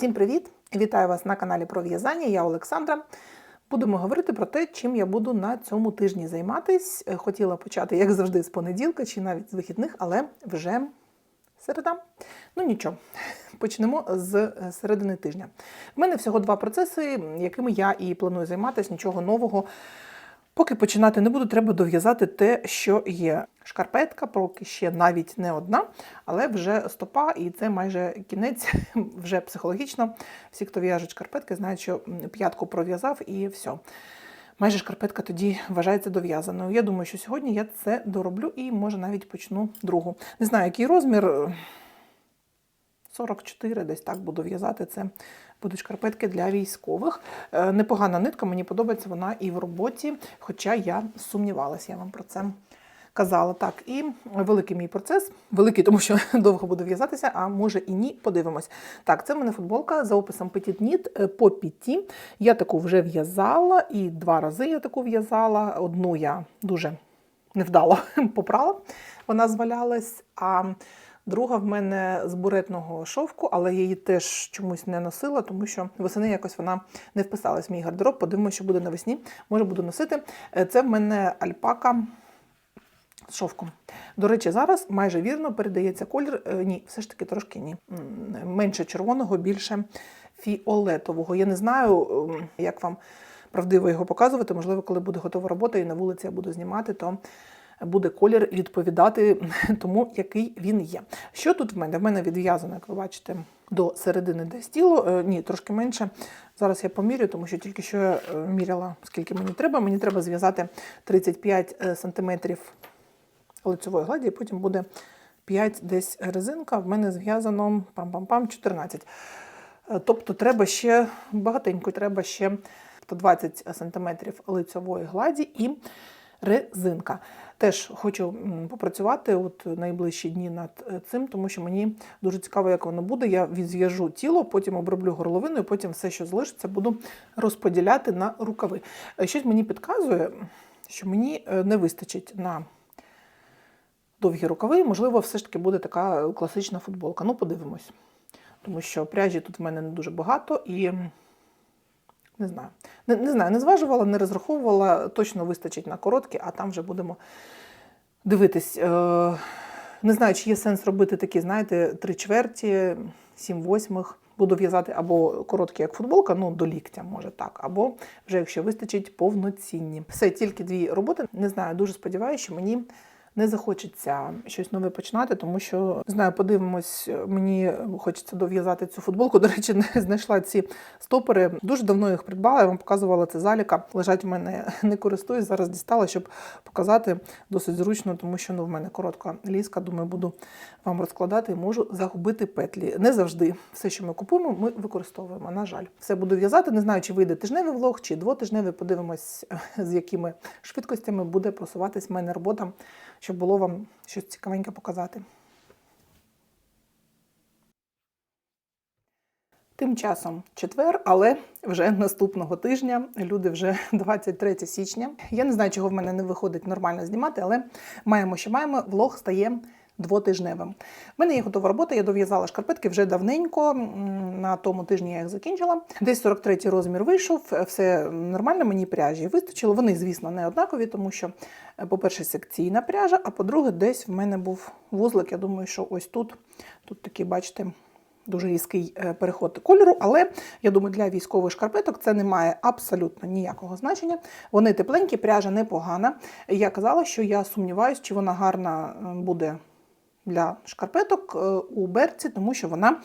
Всім привіт! Вітаю вас на каналі про в'язання. Я Олександра. Будемо говорити про те, чим я буду на цьому тижні займатись. Е, Хотіла почати, як завжди, з понеділка чи навіть з вихідних, але вже середа. Ну нічого, почнемо з е, середини тижня. В мене всього два процеси, якими я і планую займатися, нічого нового. Поки починати не буду, треба дов'язати те, що є. Шкарпетка, поки ще навіть не одна, але вже стопа, і це майже кінець, вже психологічно. Всі, хто в'яжуть шкарпетки, знають, що п'ятку пров'язав і все. Майже шкарпетка тоді вважається дов'язаною. Я думаю, що сьогодні я це дороблю і може навіть почну другу. Не знаю, який розмір. е, 44, десь так буду в'язати. Це будуть шкарпетки для військових. Е, Непогана нитка, мені подобається вона і в роботі, хоча я сумнівалася, я вам про це казала. Так, і великий мій процес. Великий, тому що довго буду в'язатися, а може і ні, подивимось. Так, це в мене футболка за описом Petit Knit е, по піті. Я таку вже в'язала, і два рази я таку в'язала. Одну я дуже невдало попрала, вона звалялась. А друга в мене з буретного шовку, але її теж чомусь не носила, тому що восени якось вона не вписалась в мій гардероб. Подивимося, що буде навесні. Може буду носити. Е, Це в мене альпака з шовком. До речі, зараз майже вірно передається колір. Е, Ні, все ж таки трошки ні. Менше червоного, більше фіолетового. Я не знаю, як вам правдиво його показувати. Можливо, коли буде готова робота і на вулиці я буду знімати, то буде колір відповідати тому, який він є. Що тут в мене? В мене відв'язано, як ви бачите, до середини десь тіло. Е, Ні, трошки менше. Зараз я помірю, тому що тільки що я е, міряла, скільки мені треба. Мені треба зв'язати 35 см лицевої гладі, і потім буде 5 десь резинка. В мене зв'язано пам-пам-пам 14. Е, Тобто треба ще багатенько, треба ще 120 см лицевої гладі і резинка. Теж хочу попрацювати от найближчі дні над е, цим, тому що мені дуже цікаво, як воно буде. Я відзв'яжу тіло, потім оброблю горловину, і потім все, що залишиться, буду розподіляти на рукави. Е, Щось мені підказує, що мені е, не вистачить на довгі рукави. Можливо, все ж таки буде така класична футболка. Ну, подивимось. Тому що пряжі тут в мене не дуже багато і не знаю. Не, не знаю, не зважувала, не розраховувала, точно вистачить на короткі, а там вже будемо дивитись. Е, не знаю, чи є сенс робити такі, знаєте, три чверті, сім восьмих. Буду в'язати або короткі, як футболка, ну до ліктя, може так, або вже якщо вистачить, повноцінні. Все, тільки дві роботи. Не знаю, дуже сподіваюся, що мені не захочеться щось нове починати, тому що знаю, подивимось, мені хочеться дов'язати цю футболку. До речі, не знайшла ці стопори. Дуже давно їх придбала. Я вам показувала це заліка. Лежать в мене не користуюсь. Зараз дістала, щоб показати досить зручно, тому що ну в мене коротка ліска. Думаю, буду вам розкладати і можу загубити петлі. Не завжди все, що ми купуємо, ми використовуємо. На жаль, все буду в'язати. Не знаю, чи вийде тижневий влог, чи двотижневий. Подивимось, з якими швидкостями буде просуватись в мене робота, щоб було вам щось цікавеньке показати. Тим часом четвер, але вже наступного тижня, люди вже 23 січня. Я не знаю, чого в мене не виходить нормально знімати, але маємо, що маємо, влог стає двотижневим. В мене є готова робота, я дов'язала шкарпетки вже давненько. На тому тижні я їх закінчила. Десь 43 розмір вийшов, все нормально, мені пряжі вистачило. Вони, звісно, не однакові, тому що, е, по-перше, секційна пряжа, а по-друге, десь в мене був вузлик. Я думаю, що ось тут, тут такий, бачите, дуже різкий е, переход кольору, але я думаю, для військових шкарпеток це не має абсолютно ніякого значення. Вони тепленькі, пряжа непогана. Я казала, що я сумніваюся, чи вона гарна е, буде для шкарпеток е, у берці, тому що вона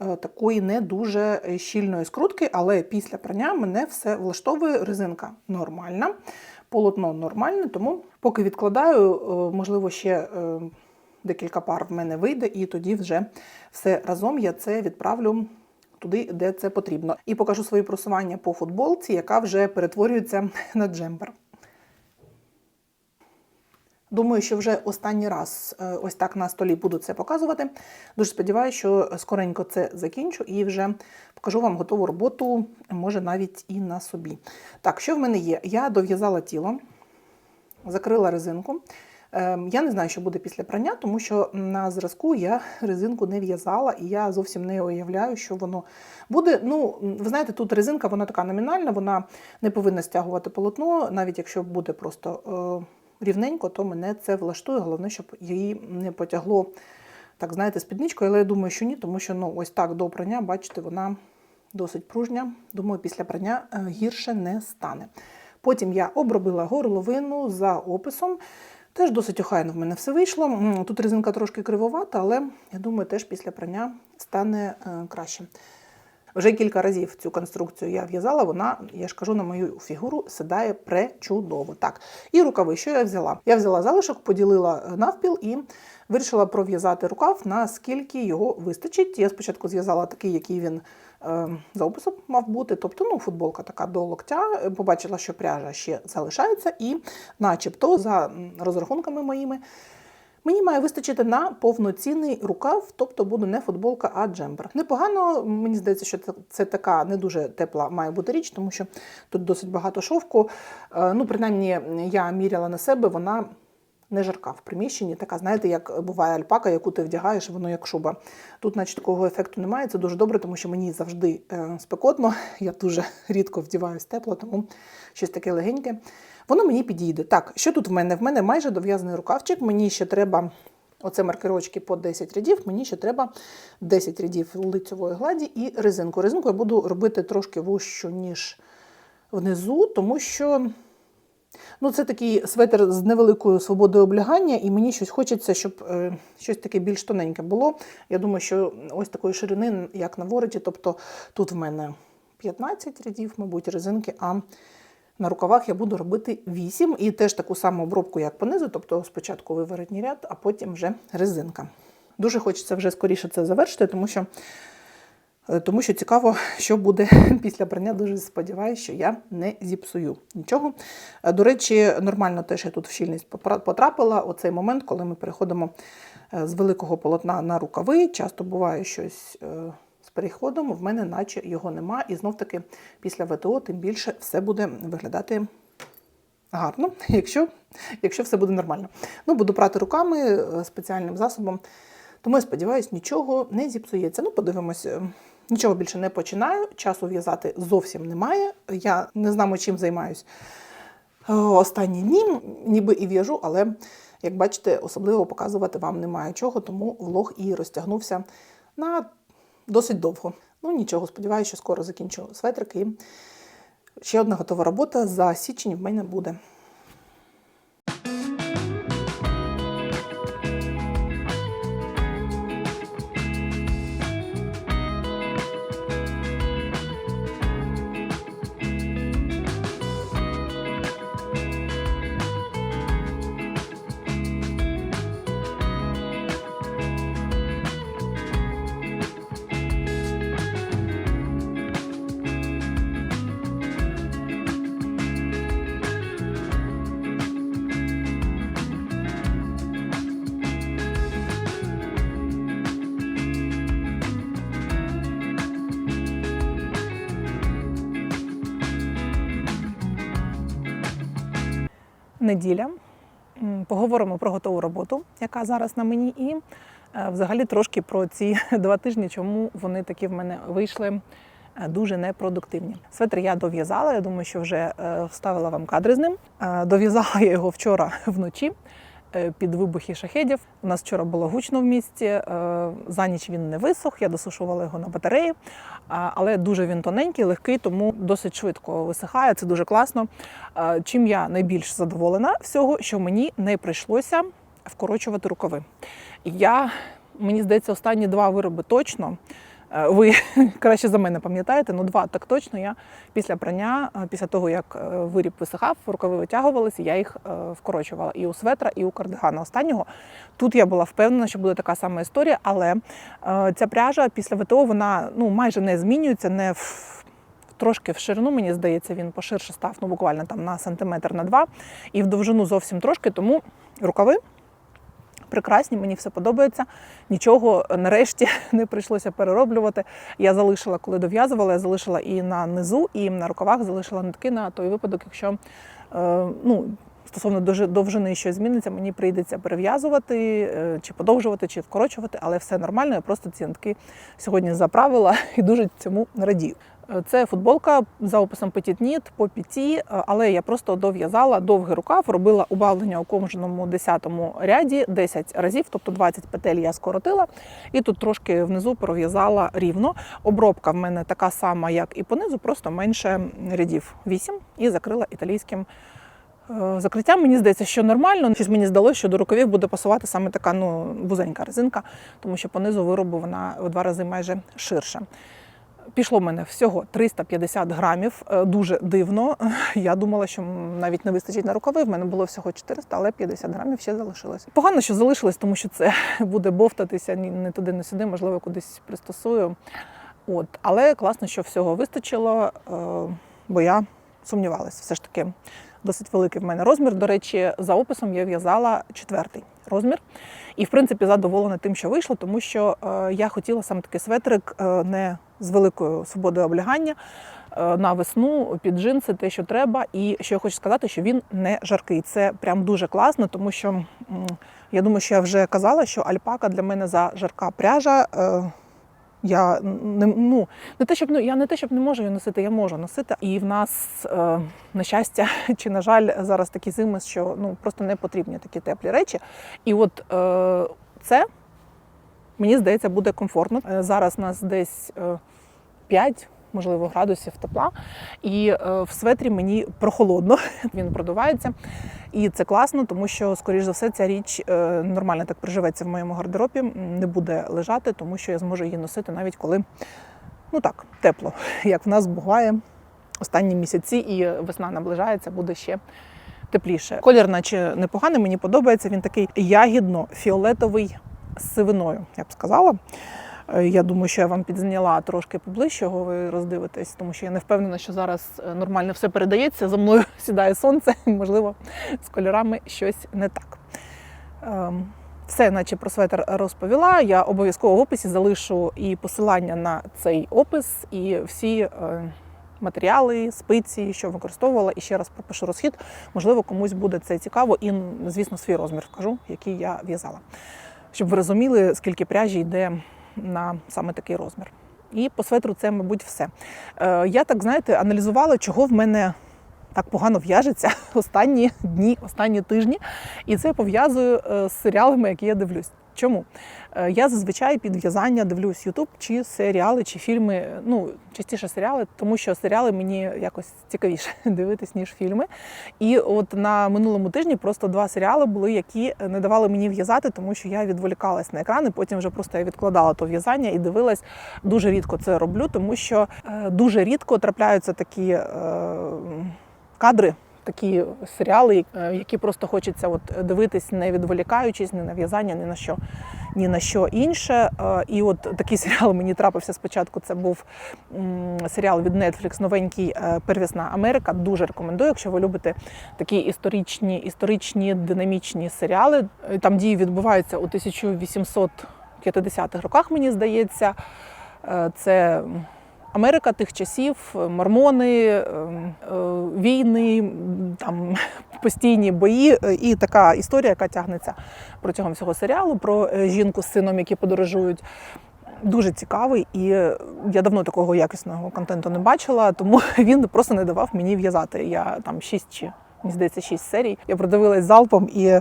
е, такої не дуже щільної скрутки, але після прання мене все влаштовує. Резинка нормальна, полотно нормальне, тому поки відкладаю, е, можливо, ще. декілька пар в мене вийде, і тоді вже все разом я це відправлю туди, де це потрібно. І покажу свої просування по футболці, яка вже перетворюється на джемпер. Думаю, що вже останній раз е, ось так на столі буду це показувати. Дуже сподіваюся, що скоренько це закінчу і вже покажу вам готову роботу, може навіть і на собі. Так, що в мене є? Я дов'язала тіло, закрила резинку. Ем, Я не знаю, що буде після прання, тому що на зразку я резинку не в'язала, і я зовсім не уявляю, що воно буде. Ну, ви знаєте, тут резинка вона така номінальна, вона не повинна стягувати полотно, навіть якщо буде просто е, рівненько, то мене це влаштує. Головне, щоб її не потягло, так знаєте, спідничкою, але я думаю, що ні, тому що ну, ось так до прання, бачите, вона досить пружня. Думаю, після прання е, гірше не стане. Потім я обробила горловину за описом. Теж досить охайно в мене все вийшло. Тут резинка трошки кривовата, але я думаю, теж після прання стане е, краще. Вже кілька разів цю конструкцію я в'язала, вона, я ж кажу, на мою фігуру сідає пречудово. Так, і рукави, що я взяла? Я взяла залишок, поділила е, навпіл і вирішила пров'язати рукав, наскільки його вистачить. Я спочатку зв'язала такий, який він е, за описом мав бути, тобто ну, футболка така до локтя. Е, Побачила, що пряжа ще залишається, і начебто, за розрахунками моїми, Мені має вистачити на повноцінний рукав, тобто буде не футболка, а джемпер. Непогано, мені здається, що це, це така не дуже тепла має бути річ, тому що тут досить багато шовку. Е, Ну, принаймні, я міряла на себе, вона не жарка в приміщенні. Така, знаєте, як буває альпака, яку ти вдягаєш, воно як шуба. Тут, наче такого ефекту немає. Це дуже добре, тому що мені завжди е, спекотно. Я дуже рідко вдіваюсь тепло, тому щось таке легеньке. Воно мені підійде. Так, що тут в мене? В мене майже дов'язаний рукавчик. Мені ще треба. Оце маркерочки по 10 рядів, мені ще треба 10 рядів лицьової гладі і резинку. Резинку я буду робити трошки вущу, ніж внизу, тому що ну, це такий светр з невеликою свободою облягання, і мені щось хочеться, щоб е, щось таке більш тоненьке було. Я думаю, що ось такої ширини, як на вороті, тобто тут в мене 15 рядів, мабуть, резинки, а на рукавах я буду робити 8 і теж таку саму обробку, як понизу, тобто спочатку виворотній ряд, а потім вже резинка. Дуже хочеться вже скоріше це завершити, тому що, е, тому що цікаво, що буде після прання. Дуже сподіваюся, що я не зіпсую нічого. Е, До речі, нормально теж я тут в щільність потрапила. Оцей момент, коли ми переходимо е, з великого полотна на рукави. Часто буває щось. Е, переходом в мене наче його нема, і знов таки після ВТО тим більше все буде виглядати гарно, якщо, якщо все буде нормально. Ну, буду прати руками е, спеціальним засобом. Тому я сподіваюся, нічого не зіпсується. Ну, подивимося. Нічого більше не починаю, часу в'язати зовсім немає. Я не знаю, чим займаюсь е, останні дні, ніби і в'яжу, але, як бачите, особливо показувати вам немає чого, тому влог і розтягнувся на досить довго. Ну нічого, сподіваюся, що скоро закінчу светрик і ще одна готова робота за січень в мене буде. Неділя. Поговоримо про готову роботу, яка зараз на мені, і е, взагалі трошки про ці два тижні, чому вони такі в мене вийшли е, дуже непродуктивні. Светр я дов'язала. Я думаю, що вже е, вставила вам кадри з ним. Дов'язала я його вчора вночі. Е, Під вибухи шахедів. У нас вчора було гучно в місті. е, За ніч він не висох. Я досушувала його на батареї, але дуже він тоненький, легкий, тому досить швидко висихає. Це дуже класно. Е, Чим я найбільш задоволена всього, що мені не прийшлося вкорочувати рукави. Я, мені здається, останні два вироби точно. Е, Ви краще за мене пам'ятаєте, ну два так точно. Я після прання, е, після того як е, виріб висихав, рукави витягувалися, я їх вкорочувала і у светра, і у кардигана останнього. Тут я була впевнена, що буде така сама історія, але ця пряжа після ВТО вона ну майже не змінюється, не в трошки в ширину, мені здається, він поширше став, ну буквально там на сантиметр на два, і в довжину зовсім трошки, тому рукави. Прекрасні, мені все подобається. Нічого нарешті не прийшлося перероблювати. Я залишила, коли дов'язувала, я залишила і на низу, і на рукавах залишила нитки на той випадок, якщо е, ну, стосовно довжи- довжини, що зміниться, мені прийдеться перев'язувати е, чи подовжувати, чи вкорочувати, але все нормально. Я просто ці нитки сьогодні заправила і дуже цьому радію. Це футболка за описом Petit Knit по піті, е, але я просто дов'язала довгий рукав, робила убавлення у кожному 10 ряді 10 разів, тобто 20 петель я скоротила, і тут трошки внизу пров'язала рівно. Обробка в мене така сама, як і понизу, просто менше рядів 8 і закрила італійським. е, Закриттям мені здається, що нормально. Щось мені здалося, що до рукавів буде пасувати саме така ну, вузенька резинка, тому що понизу виробу вона в два рази майже ширша. Пішло в мене всього 350 грамів. Е, Дуже дивно. Я думала, що навіть не вистачить на рукави. В мене було всього 400, але 50 грамів ще залишилось. Погано, що залишилось, тому що це буде бовтатися ні не туди, не сюди, можливо, кудись пристосую. От, але класно, що всього вистачило, е, бо я сумнівалася. Все ж таки досить великий в мене розмір. До речі, за описом я в'язала четвертий розмір. І, в принципі, задоволена тим, що вийшло, тому що е, я хотіла саме такий светрик е, не з великою свободою облягання е, на весну під джинси, те, що треба. І що я хочу сказати, що він не жаркий. Це прям дуже класно, тому що я думаю, що я вже казала, що альпака для мене за жарка пряжа. Я не ну не те, щоб ну я не те, щоб не можу її носити, я можу носити. І в нас, е, на щастя, чи на жаль, зараз такі зими, що ну просто не потрібні такі теплі речі. І от е, це мені здається буде комфортно. Е, Зараз нас десь е, 5, можливо, градусів тепла, і е, в светрі мені прохолодно. Він продувається. І це класно, тому що, скоріш за все, ця річ е, нормально так приживеться в моєму гардеробі, не буде лежати, тому що я зможу її носити навіть коли ну так, тепло, як в нас буває останні місяці, і весна наближається, буде ще тепліше. Колір, наче непоганий, мені подобається. Він такий ягідно-фіолетовий з сивиною, я б сказала. Е, Я думаю, що я вам підзняла трошки поближче, його ви роздивитесь, тому що я не впевнена, що зараз е, нормально все передається. За мною сідає сонце, можливо, з кольорами щось не так. Ем, Все, наче про светр розповіла. Я обов'язково в описі залишу і посилання на цей опис, і всі е, матеріали, спиці, що використовувала, і ще раз пропишу розхід. Можливо, комусь буде це цікаво, і, звісно, свій розмір вкажу, який я в'язала. Щоб ви розуміли, скільки пряжі йде на саме такий розмір. І по светру це, мабуть, все. Е, Я так, знаєте, аналізувала, чого в мене так погано в'яжеться останні дні, останні тижні. І це пов'язую е, з серіалами, які я дивлюсь. Чому? Е, Я зазвичай під в'язання дивлюсь Ютуб чи серіали, чи фільми. Ну, частіше серіали, тому що серіали мені якось цікавіше дивитись, ніж фільми. І от на минулому тижні просто два серіали були, які не давали мені в'язати, тому що я відволікалась на екран, і потім вже просто я відкладала то в'язання і дивилась. Дуже рідко це роблю, тому що е, дуже рідко трапляються такі е, кадри. Такі серіали, е, які просто хочеться от дивитись, не відволікаючись ні на в'язання, ні на що, ні на що інше. Е, І от такий серіал мені трапився спочатку. Це був серіал від Netflix, новенький е, Первісна Америка. Дуже рекомендую, якщо ви любите такі історичні, історичні динамічні серіали. Там дії відбуваються у 1850-х роках, мені здається. Це Америка тих часів, мормони, е, е, війни, там постійні бої, е, і така історія, яка тягнеться протягом всього серіалу про е, жінку з сином, які подорожують. Дуже цікавий, і е, я давно такого якісного контенту не бачила, тому він просто не давав мені в'язати. Я там шість чи мені здається, шість серій. Я продивилась залпом, і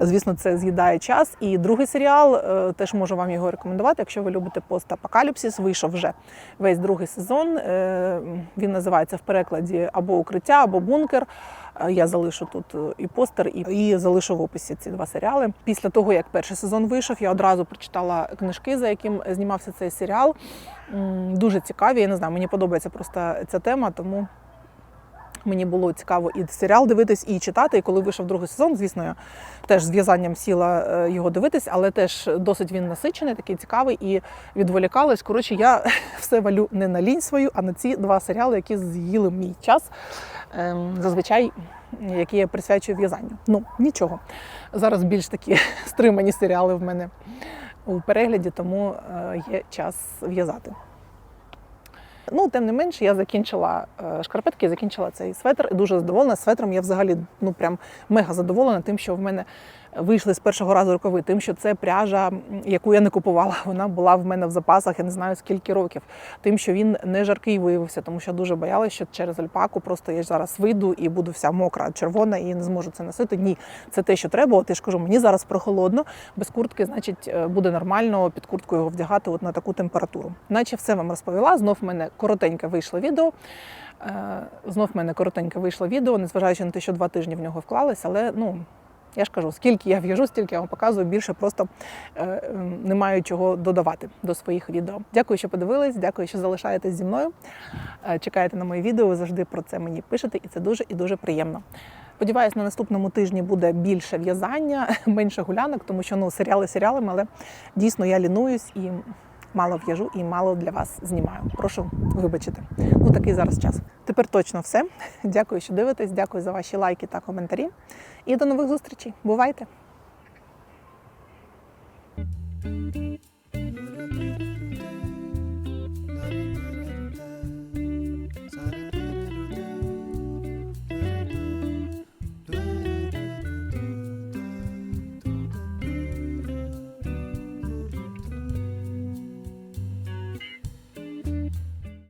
звісно, це з'їдає час. І другий серіал е, теж можу вам його рекомендувати. Якщо ви любите постапокаліпсис, вийшов вже весь другий сезон. Е, Він називається в перекладі або укриття, або бункер. Е, Я залишу тут е, і постер, і, і залишу в описі ці два серіали. Після того, як перший сезон вийшов, я одразу прочитала книжки, за яким знімався цей серіал. Дуже цікаві. Я не знаю, мені подобається просто ця тема, тому. Мені було цікаво і серіал дивитись, і читати. І коли вийшов другий сезон, звісно, я теж з в'язанням сіла е, його дивитись, але теж досить він насичений, такий цікавий і відволікалась. Коротше, я все валю не на лінь свою, а на ці два серіали, які з'їли мій час. ем, Зазвичай, які я присвячую в'язанню. Ну, нічого. Зараз більш такі стримані серіали в мене у перегляді, тому е, є час в'язати. Ну, тим не менше, я закінчила е, шкарпетки, закінчила цей светр і дуже задоволена. Светром я взагалі ну прям мега задоволена тим, що в мене вийшли з першого разу рукави, тим, що це пряжа, яку я не купувала. Вона була в мене в запасах, я не знаю скільки років. Тим, що він не жаркий виявився, тому що дуже боялася, що через альпаку просто я зараз вийду і буду вся мокра, червона і не зможу це носити. Ні, це те, що треба. От я ж кажу, мені зараз прохолодно, без куртки, значить, е, буде нормально під курткою його вдягати от на таку температуру. Наче все вам розповіла. Знов в мене коротеньке вийшло відео. Е, Знов в мене коротеньке вийшло відео, незважаючи на те, що два тижні в нього вклалось, але ну. Я ж кажу, скільки я в'яжу, стільки я вам показую. Більше просто е, не маю чого додавати до своїх відео. Дякую, що подивились. Дякую, що залишаєтесь зі мною. Е, чекаєте на мої відео. Ви завжди про це мені пишете, і це дуже і дуже приємно. Сподіваюсь, на наступному тижні буде більше в'язання, менше гулянок, тому що ну серіали серіалами, але дійсно я лінуюсь і мало в'яжу і мало для вас знімаю. Прошу вибачити. Ну такий зараз час. Тепер точно все. Дякую, що дивитесь. Дякую за ваші лайки та коментарі. І до нових зустрічей. Бувайте!